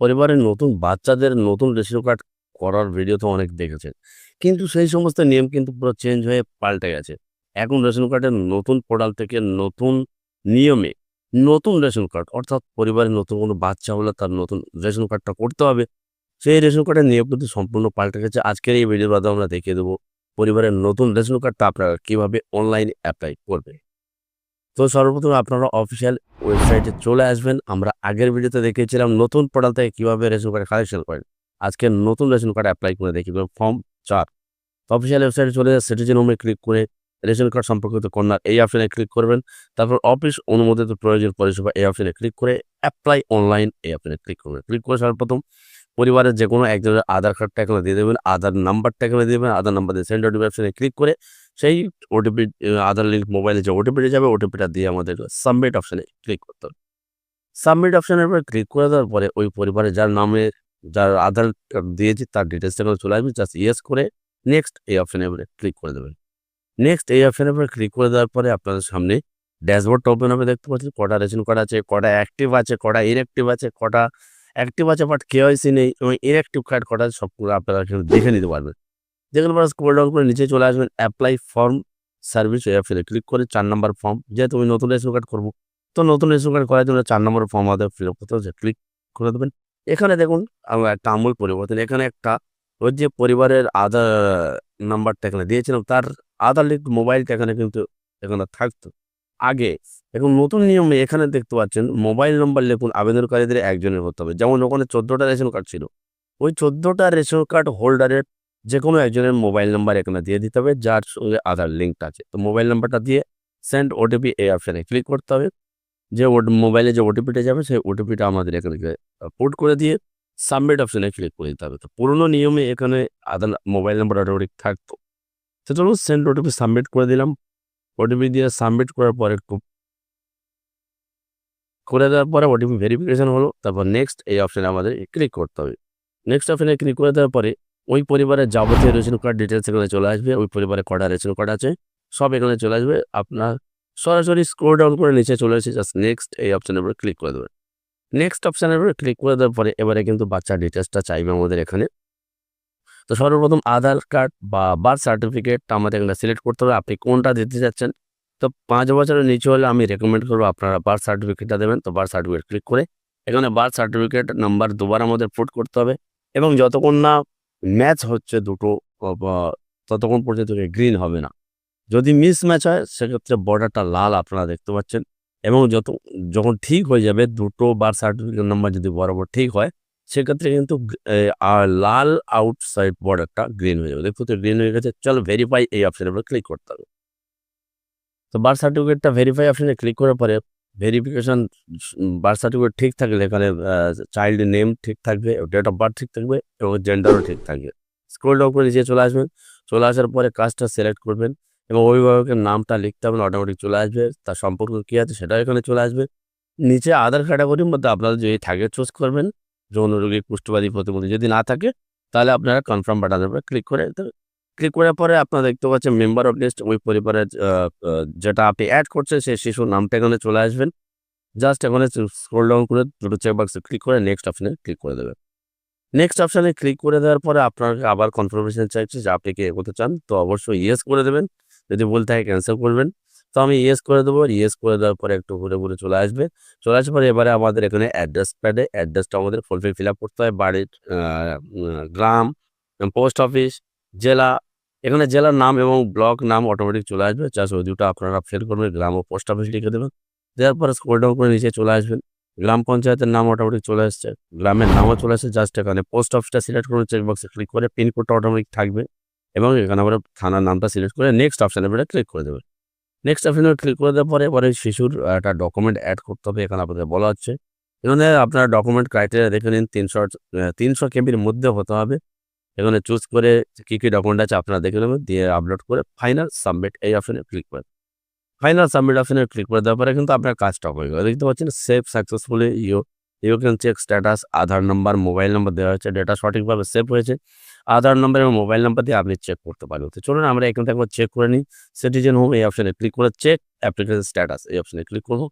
পরিবারের নতুন বাচ্চাদের নতুন রেশন কার্ড করার ভিডিও তো অনেক দেখেছেন। কিন্তু সেই সমস্ত নিয়ম কিন্তু পুরো চেঞ্জ হয়ে পাল্টে গেছে। এখন রেশন কার্ডের নতুন পোর্টাল থেকে নতুন নিয়মে নতুন রেশন কার্ড, অর্থাৎ পরিবারের নতুন কোনো বাচ্চা হলে তার নতুন রেশন কার্ডটা করতে হবে। সেই রেশন কার্ডের নিয়ম কিন্তু সম্পূর্ণ পাল্টে গেছে। আজকের এই ভিডিওর মাধ্যমে আমরা দেখিয়ে দেবো পরিবারের নতুন রেশন কার্ডটা আপনারা কীভাবে অনলাইনে অ্যাপ্লাই করবেন। তো সর্বপ্রথম আপনারা অফিসিয়াল ওয়েবসাইটে চলে আসবেন। আমরা আগের ভিডিওতে দেখিয়েছিলাম নতুন পোর্টাল থেকে কীভাবে রেশন কার্ড কালেকশন করেন। আজকে নতুন রেশন কার্ড অ্যাপ্লাই করে দেবো ফর্ম ৪। অফিসিয়াল ওয়েবসাইটে চলে সিটিজেন হোমে ক্লিক করে রেশন কার্ড সম্পর্কিত কর্নার এই অপশনে ক্লিক করবেন। তারপর অফিস অনুমোদিত প্রয়োজন পরিষেবা এই অপশনে ক্লিক করে অ্যাপ্লাই অনলাইন এই অপশনে ক্লিক করবেন। ক্লিক করে সর্বপ্রথম পরিবারের যে কোনো একজনের আধার কার্ডটা এখানে দিয়ে দেবেন। আধার নাম্বারটা এখানে দিয়ে দেবেন। আধার নাম্বার দিয়ে সেন্ড অপশনে ক্লিক করে সেই ওটিপি আধার লিঙ্ক মোবাইলে যে ওটিপিটা যাবে ওটিপিটা দিয়ে আমাদের সাবমিট অপশানে ক্লিক করতে হবে। সাবমিট অপশানের উপরে ক্লিক করে দেওয়ার পরে ওই পরিবারে যার নামে যার আধার দিয়েছি তার ডিটেইলসটা এখানে চলে আসবে। জাস্ট ইয়েস করে নেক্সট এই অপশনের উপরে ক্লিক করে দেবেন। নেক্সট এই অপশানের উপরে ক্লিক করে দেওয়ার পরে আপনাদের সামনে ড্যাশবোর্ডটা ওপেন হবে দেখতে পাচ্ছেন। কটা রেশন কার্ড আছে, কটা অ্যাক্টিভ আছে, কটা ইনঅ্যাক্টিভ আছে, কটা অ্যাক্টিভ আছে বাট কেওয়াইসি নেই এবং ইনঅ্যাক্টিভ কার্ড কটা সবগুলো আপনারা দেখে নিতে পারবেন। দেখে পরে স্ক্রল ডাউন করে নিচে চলে আসবেন অ্যাপ্লাই ফর্ম সার্ভিস অপশনে ক্লিক করে চার নম্বর ফর্ম যেহেতু আমি নতুন রেশন কার্ড করব তো নতুন রেশন কার্ড করার জন্য ৪ নম্বর ফর্ম আমাদের ফিল করতে হচ্ছে। ক্লিক করে দেবেন। এখানে দেখুন একটা আমূল পরিবর্তন। এখানে একটা ওই যে পরিবারের আধার নাম্বারটা এখানে দিয়েছিলাম, তার আধার লিঙ্ক মোবাইলটা এখানে কিন্তু এখানে থাকতো। আগে এখন নতুন নিয়মে এখানে দেখতে পাচ্ছেন মোবাইল নম্বর লিখুন, আবেদনকারীদের একজনের হতে হবে। যেমন ওখানে ১৪ টা রেশন কার্ড ছিল। ওই চোদ্দোটা রেশন কার্ড হোল্ডারের যেকোনো একজনের মোবাইল নাম্বার এখানে দিয়ে দিতে হবে, যার সঙ্গে আধার লিঙ্কটা আছে। তো মোবাইল নাম্বারটা দিয়ে সেন্ড ওটিপি এই অপশানে ক্লিক করতে হবে। যে মোবাইলে যে ওটিপিটা যাবে, সেই ওটিপিটা আমাদের এখানে পুট করে দিয়ে সাবমিট অপশানে ক্লিক করে দিতে হবে। তো পুরনো নিয়মে এখানে আধার, মোবাইল নাম্বার অটোমেটিক থাকতো। চলুন সেন্ড ওটিপি সাবমিট করে দিলাম। ওটিপি দিয়ে সাবমিট করার পরে একটু করে দেওয়ার পরে ওটিপি ভেরিফিকেশন হলো। তারপর নেক্সট এই অপশানে আমাদের ক্লিক করতে হবে। নেক্সট অপশানে ক্লিক করে দেওয়ার পরে ওই পরিবারের যাবতীয় রেশন কার্ড ডিটেলস এখানে চলে আসবে। ওই পরিবারে কটা রেশন কার্ড আছে, সব এখানে চলে আসবে। আপনার সরাসরি স্ক্রল ডাউন করে নিচে চলে এসে জাস্ট নেক্সট এই অপশনের উপরে ক্লিক করে দেবেন। নেক্সট অপশানের উপরে ক্লিক করে দেওয়ার পরে এবারে কিন্তু বাচ্চার ডিটেলসটা চাইবে আমাদের এখানে। তো সর্বপ্রথম আধার কার্ড বা বার্থ সার্টিফিকেটটা আমাদের এখানে সিলেক্ট করতে হবে। আপনি কোনটা দিতে চাচ্ছেন। তো পাঁচ বছরের নিচে হলে আমি রেকমেন্ড করব আপনারা বার্থ সার্টিফিকেটটা দেবেন। তো বার্থ সার্টিফিকেট ক্লিক করে এখানে বার্থ সার্টিফিকেট নাম্বার দুবার আমাদের পুট করতে হবে এবং যতক্ষণ না ম্যাচ হচ্ছে দুটো ততক্ষণ পর্যন্ত গ্রিন হবে না। যদি মিসম্যাচ হয়, সেক্ষেত্রে বর্ডারটা লাল আপনারা দেখতে পাচ্ছেন এবং যত, যখন ঠিক হয়ে যাবে, দুটো বার সার্টিফিকেট নাম্বার যদি বরাবর ঠিক হয়, সেক্ষেত্রে কিন্তু লাল আউটসাইড বর্ডারটা গ্রিন হয়ে যাবে। দেখুন তো, গ্রিন হয়ে গেছে। চলো ভেরিফাই এই অপশনের উপরে ক্লিক করতে হবে। তো বার্থ সার্টিফিকেটটা ভেরিফাই অপশানে ক্লিক করার পরে ভেরিফিকেশন বার্থ সার্টিফিকেট ঠিক থাকলে এখানে চাইল্ড নেম ঠিক থাকবে, ডেট অফ বার্থ ঠিক থাকবে এবং জেন্ডারও ঠিক থাকবে। স্ক্রল ডাউন করে চলে আসবেন। চলে আসার পরে কাজটা সিলেক্ট করবেন এবং অভিভাবকের নামটা লিখতে হবে অটোমেটিক চলে আসবে। তার সম্পর্ক কি আছে সেটাও এখানে চলে আসবে। নিচে আধার ক্যাটাগরির মধ্যে আপনারা যদি থাকে চুজ করবেন। যৌন রোগী, কুষ্ঠবাদী, প্রতিবন্ধী যদি না থাকে তাহলে আপনারা কনফার্ম বাটনের উপরে ক্লিক করে। ক্লিক করার পরে আপনারা দেখতে পাচ্ছেন মেম্বার অফ লিস্ট ওই পরিবারের যেটা আপনি অ্যাড করছেন সেই শিশুর নামটা এখানে চলে আসবেন। জাস্ট এখানে স্ক্রল ডাউন করে দুটো চেক বক্সে ক্লিক করে নেক্সট অপশানে ক্লিক করে দেবেন। নেক্সট অপশানে ক্লিক করে দেওয়ার পরে আপনাকে আবার কনফার্মেশন চাইছে যে আপনি কি এগোতে চান। তো অবশ্যই ইয়েস করে দেবেন। যদি ভুল থাকে ক্যানসেল করবেন। তো আমি ইয়েস করে দেবো। ইয়েস করে দেওয়ার পরে একটু ঘুরে, ঘুরে চলে আসবে। চলে আসার পরে এবারে আমাদের এখানে অ্যাড্রেস প্যাডে অ্যাড্রেসটা আমাদের ফুলফিল ফিল আপ করতে হয়। বাড়ির গ্রাম, পোস্ট অফিস, জেলা এখানে জেলার নাম এবং ব্লক নাম অটোমেটিক চলে আসবে। জাস্ট ওই দুটো আপনারা ফিল করবেন। গ্রাম ও পোস্ট অফিস লিখে দেবেন। দেওয়ার পরে স্ক্রল ডাউন করে নিচে চলে আসবেন। গ্রাম পঞ্চায়েতের নাম অটোমেটিক চলে আসছে। গ্রামের নামও চলে আসছে। জাস্ট এখানে পোস্ট অফিসটা সিলেক্ট করুন চেক বক্সে ক্লিক করে পিনকোডটা অটোমেটিক থাকবে এবং এখানে আমরা থানার নামটা সিলেক্ট করে নেক্সট অপশনের উপরে ক্লিক করে দেবেন। নেক্সট অপশানে ক্লিক করে দেওয়ার পরে এবারে শিশুর একটা ডকুমেন্ট অ্যাড করতে হবে এখানে আপনাদের বলা হচ্ছে। এখানে আপনারা ডকুমেন্ট ক্রাইটেরিয়া দেখে নিন ৩০০ আ ৩০০ কেবির মধ্যে হতে হবে। এখানে চুজ করে কি, কি ডকুমেন্ট আছে আপনারা দেখে নেবেন। দিয়ে আপলোড করে ফাইনাল সাবমিট এই অপশনে ক্লিক করে ফাইনাল সাবমিট অপশনে ক্লিক করে দেওয়ার পরে কিন্তু আপনার কাজটা হয়ে গেল। দেখতে পাচ্ছেন save successfully you you can check status Aadhaar number, mobile number দেওয়া হয়েছে। ডেটা সঠিকভাবে সেভ হয়েছে। আধার নাম্বার এবং মোবাইল নাম্বার দিয়ে আপনি চেক করতে পারবেন। তো চলুন আমরা এখান থেকে একবার চেক করে নিই। সিটিজেন হোম এই অপশনে ক্লিক করে চেক অ্যাপ্লিকেশন স্ট্যাটাস এই অপশনে ক্লিক করব।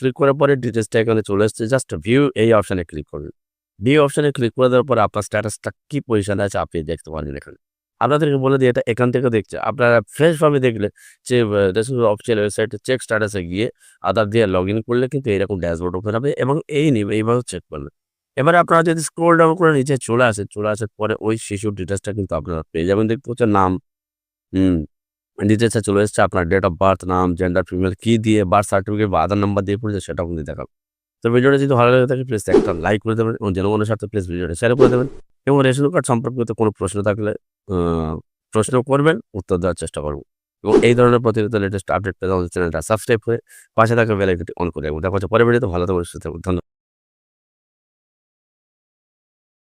ক্লিক করার পরে ডিটেলসটা এখানে চলে এসেছে। জাস্ট ভিউ এই অপশনে ক্লিক করবেন। বি অপশনে ক্লিক করে দেওয়ার পর আপনার স্ট্যাটাসটা কি পজিশনে আছে আপনি দেখতে পারেন এখানে। আপনাদেরকে বলে দিই, এটা এখান থেকে দেখছে। আপনারা ফ্রেশভাবে দেখলে যে রেসুল অফিসিয়াল ওয়েবসাইটে চেক স্ট্যাটাসে গিয়ে আধার দিয়ে লগ ইন করলে কিন্তু এরকম ড্যাশবোর্ড ওপেন হবে এবং এই নিবে এইভাবে চেক করলে। এবারে আপনারা যদি স্ক্রোল ডাউন করে নিচে চলে আসেন, চলে আসার পরে ওই শিশুর ডিটেলসটা কিন্তু আপনারা পেয়ে যাবেন। দেখতে হচ্ছে নাম, হুম চলে এসছে। আপনার ডেট অফ বার্থ নাম জেন্ডার ফিমেল কি দিয়ে বার্থ সার্টিফিকেট বা আধার নাম্বার দিয়ে পড়েছে সেটাও কিন্তু দেখাবে। তো ভিডিওটা যদি ভালো লাগে থাকে প্লিজ একটা লাইক করে দেবেন এবং জনগণের সাথে প্লিজ ভিডিওটা শেয়ার করে দেবেন এবং রেশন কার্ড সম্পর্কিত কোনো প্রশ্ন থাকলে প্রশ্ন করবেন, উত্তর দেওয়ার চেষ্টা করব। এবং এই ধরনের প্রতিনিয়ত লেটেস্ট আপডেট পেতে আমাদের চ্যানেলটা সাবস্ক্রাইব করে পাশে থাকা বেলাইকনটি অন করে এবং দেখা হচ্ছে পরে ভিডিওতে ভালো থাকবেন ধন্যবাদ।